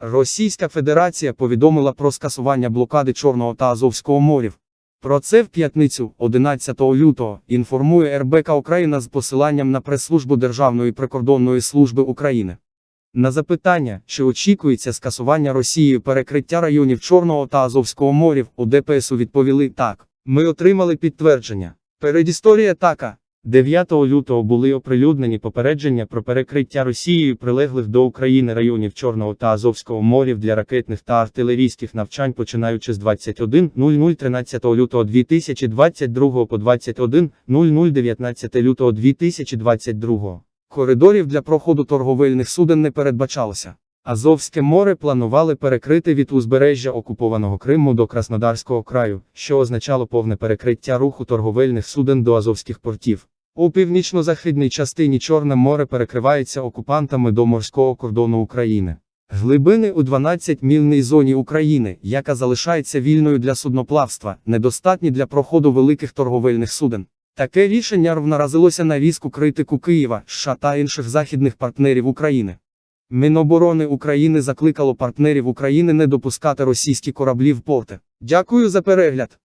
Російська Федерація повідомила про скасування блокади Чорного та Азовського морів. Про це в п'ятницю, 11 лютого, інформує РБК Україна з посиланням на прес-службу Державної прикордонної служби України. На запитання, чи очікується скасування Росією перекриття районів Чорного та Азовського морів, у ДПСу відповіли так. Ми отримали підтвердження. Передісторія така. 9 лютого були оприлюднені попередження про перекриття Росією прилеглих до України районів Чорного та Азовського морів для ракетних та артилерійських навчань починаючи з 21.00 13 лютого 2022 по 21.00 19 лютого 2022. Коридорів для проходу торговельних суден не передбачалося. Азовське море планували перекрити від узбережжя окупованого Криму до Краснодарського краю, що означало повне перекриття руху торговельних суден до азовських портів. У північно-західній частині Чорне море перекривається окупантами до морського кордону України. Глибини у 12-мільній зоні України, яка залишається вільною для судноплавства, недостатні для проходу великих торговельних суден. Таке рішення наразилося на різку критику Києва, США та інших західних партнерів України. Міноборони України закликало партнерів України не допускати російські кораблі в порти. Дякую за перегляд.